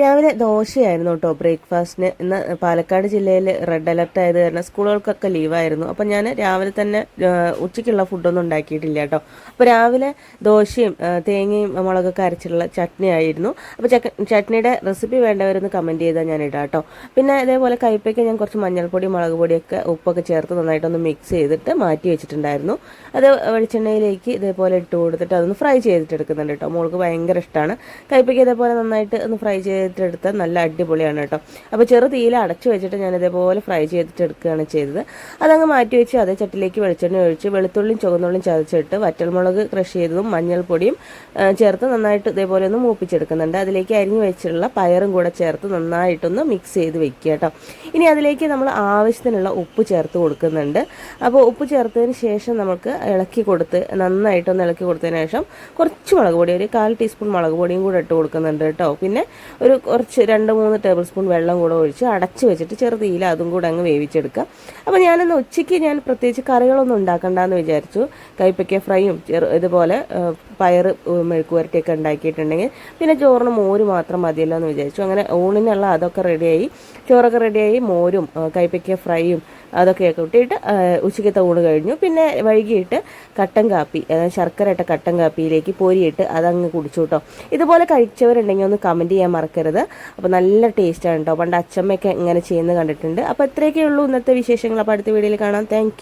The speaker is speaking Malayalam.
രാവിലെ ദോശയായിരുന്നു കേട്ടോ ബ്രേക്ക്ഫാസ്റ്റിന്. ഇന്ന് പാലക്കാട് ജില്ലയിൽ റെഡ് അലർട്ട് ആയത് കാരണം സ്കൂളുകൾക്കൊക്കെ ലീവായിരുന്നു. അപ്പം ഞാൻ രാവിലെ തന്നെ ഉച്ചയ്ക്കുള്ള ഫുഡൊന്നും ഉണ്ടാക്കിയിട്ടില്ല കേട്ടോ. അപ്പോൾ രാവിലെ ദോശയും തേങ്ങയും മുളകൊക്കെ അരച്ചിട്ടുള്ള ചട്നി ആയിരുന്നു. അപ്പോൾ ചട്നിയുടെ റെസിപ്പി വേണ്ടവരൊന്ന് കമന്റ് ചെയ്താൽ ഞാൻ ഇടാം കേട്ടോ. പിന്നെ അതേപോലെ കയ്പ്പയ്ക്ക് ഞാൻ കുറച്ച് മഞ്ഞൾപ്പൊടി മുളക് പൊടിയൊക്കെ ഉപ്പൊക്കെ ചേർത്ത് നന്നായിട്ടൊന്ന് മിക്സ് ചെയ്തിട്ട് മാറ്റി വെച്ചിട്ടുണ്ടായിരുന്നു. അത് വെളിച്ചെണ്ണയിലേക്ക് ഇതേപോലെ ഇട്ട് കൊടുത്തിട്ട് അതൊന്ന് ഫ്രൈ ചെയ്തിട്ട് എടുക്കുന്നുണ്ട് കേട്ടോ. മോൾക്ക് ഭയങ്കര ഇഷ്ടമാണ് കയ്പ്പയ്ക്ക് ഇതേപോലെ നന്നായിട്ട് ഒന്ന് ഫ്രൈ ചെയ്തിട്ടെടുത്താൽ നല്ല അടിപൊളിയാണ് കേട്ടോ. അപ്പോൾ ചെറു തീയിൽ അടച്ചു വെച്ചിട്ട് ഞാൻ ഇതേപോലെ ഫ്രൈ ചെയ്തിട്ട് എടുക്കുകയാണ് ചെയ്തത്. അതങ്ങ് മാറ്റി വെച്ച് അതേ ചട്ടിലേക്ക് വെളിച്ചെണ്ണ ഒഴിച്ച് വെളുത്തുള്ളിയും ചുവന്നുള്ളിയും ചതച്ചിട്ട് വറ്റൽമുളക് ക്രഷ് ചെയ്തതും മഞ്ഞൾപ്പൊടിയും ചേർത്ത് നന്നായിട്ട് ഇതേപോലെ ഒന്ന് മൂപ്പിച്ചെടുക്കുന്നുണ്ട്. അതിലേക്ക് അരിഞ്ഞു വെച്ചിട്ടുള്ള പയറും കൂടെ ചേർത്ത് നന്നായിട്ടൊന്ന് മിക്സ് ചെയ്ത് വെക്കുക കേട്ടോ. ഇനി അതിലേക്ക് നമ്മൾ ആവശ്യത്തിനുള്ള ഉപ്പ് ചേർത്ത് കൊടുക്കുന്നുണ്ട്. അപ്പോൾ ഉപ്പ് ചേർത്തതിന് ശേഷം നമുക്ക് ഇളക്കി കൊടുത്ത് നന്നായിട്ടൊന്ന് ഇളക്കി കൊടുത്തതിന് ശേഷം കുറച്ച് മുളക് പൊടി ഒരു കാൽ ടീസ്പൂൺ മുളക് പൊടിയും കൂടെ ഇട്ട് കൊടുക്കുന്നുണ്ട് കേട്ടോ. പിന്നെ ഒരു കുറച്ച് രണ്ട് മൂന്ന് ടേബിൾ സ്പൂൺ വെള്ളം കൂടെ ഒഴിച്ച് അടച്ച് വെച്ചിട്ട് ചെറുതീയിൽ അതും കൂടെ അങ്ങ് വേവിച്ചെടുക്കുക. അപ്പോൾ ഞാനിന്ന് ഉച്ചയ്ക്ക് ഞാൻ പ്രത്യേകിച്ച് കറികളൊന്നും ഉണ്ടാക്കണ്ടെന്ന് വിചാരിച്ചു. കൈപ്പയ്ക്ക ഫ്രൈയും ഇതുപോലെ പയർ മെഴുക്കുവരട്ടിയൊക്കെ ഉണ്ടാക്കിയിട്ടുണ്ടെങ്കിൽ പിന്നെ ചോറിന് മോര് മാത്രം മതിയല്ലോ എന്ന് വിചാരിച്ചു. അങ്ങനെ ഊണിനുള്ള അതൊക്കെ റെഡിയായി. ചോറൊക്കെ റെഡിയായി മോരും കൈപ്പയ്ക്ക ഫ്രൈയും അതൊക്കെ കൂട്ടിയിട്ട് ഉച്ചയ്ക്കത്തെ ഊണ് കഴിഞ്ഞു. പിന്നെ വൈകിട്ട് കട്ടൻ കാപ്പി അതായത് ശർക്കര ഇട്ട കട്ടൻ കാപ്പിയിലേക്ക് പൊരിയിട്ട് അതങ്ങ് കുടിച്ചു കേട്ടോ. ഇതുപോലെ കഴിച്ചവരുണ്ടെങ്കിൽ ഒന്ന് കമന്റ് ചെയ്യാൻ മറക്കരുത് അപ്പോൾ നല്ല ടേസ്റ്റാണ് കേട്ടോ പണ്ട് അച്ചമ്മയൊക്കെ ഇങ്ങനെ ചെയ്യുന്നത് കണ്ടിട്ടുണ്ട്. അപ്പോൾ ഇത്രയൊക്കെ ഉള്ളൂ ഇന്നത്തെ വിശേഷങ്ങൾ. അപ്പോൾ അടുത്ത വീഡിയോയിൽ കാണാം. താങ്ക്